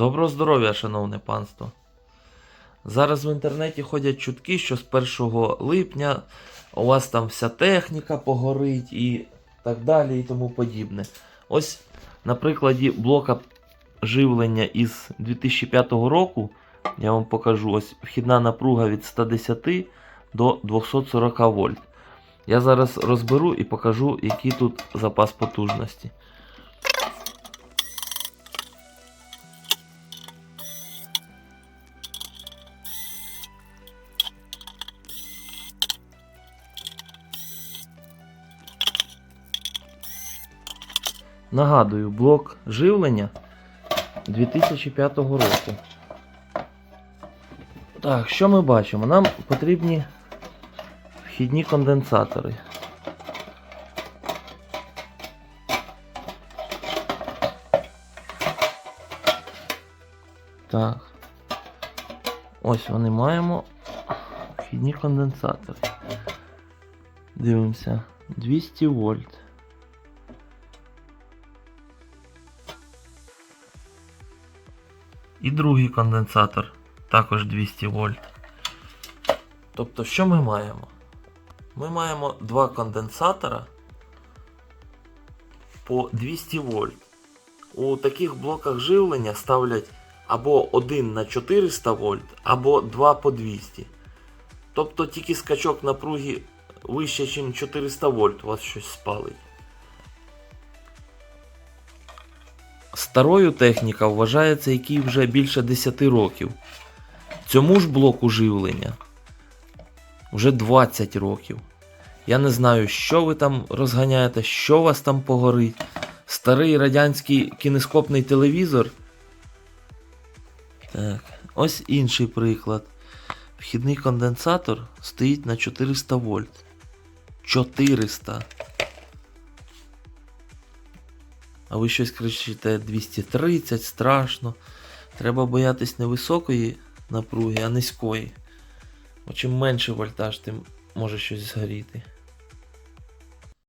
Доброго здоров'я, шановне панство. Зараз в інтернеті ходять чутки, що з 1 липня у вас там вся техніка погорить і так далі і тому подібне. Ось на прикладі блока живлення із 2005 року я вам покажу ось вхідна напруга від 110 до 240 вольт. Я зараз розберу і покажу, який тут запас потужності. Нагадую, блок живлення 2005 року. Так, що ми бачимо? Нам потрібні вхідні конденсатори. Так. Ось вони маємо вхідні конденсатори. Дивимося. 200 вольт. І другий конденсатор також 200 вольт. Тобто, що ми маємо? Ми маємо два конденсатора по 200 вольт. У таких блоках живлення ставлять або один на 400 вольт, або 2 по 200. Тобто тільки скачок напруги вище, ніж 400 вольт у вас щось спалить. Старою техніка вважається, який вже більше 10 років. Цьому ж блоку живлення вже 20 років. Я не знаю, що ви там розганяєте, що у вас там погорить. Старий радянський кінескопний телевізор. Так, ось інший приклад. Вхідний конденсатор стоїть на 400 вольт. 400. А ви щось кричите 230, страшно. Треба боятись не високої напруги, а низької. Чим менше вольтаж, тим може щось згоріти.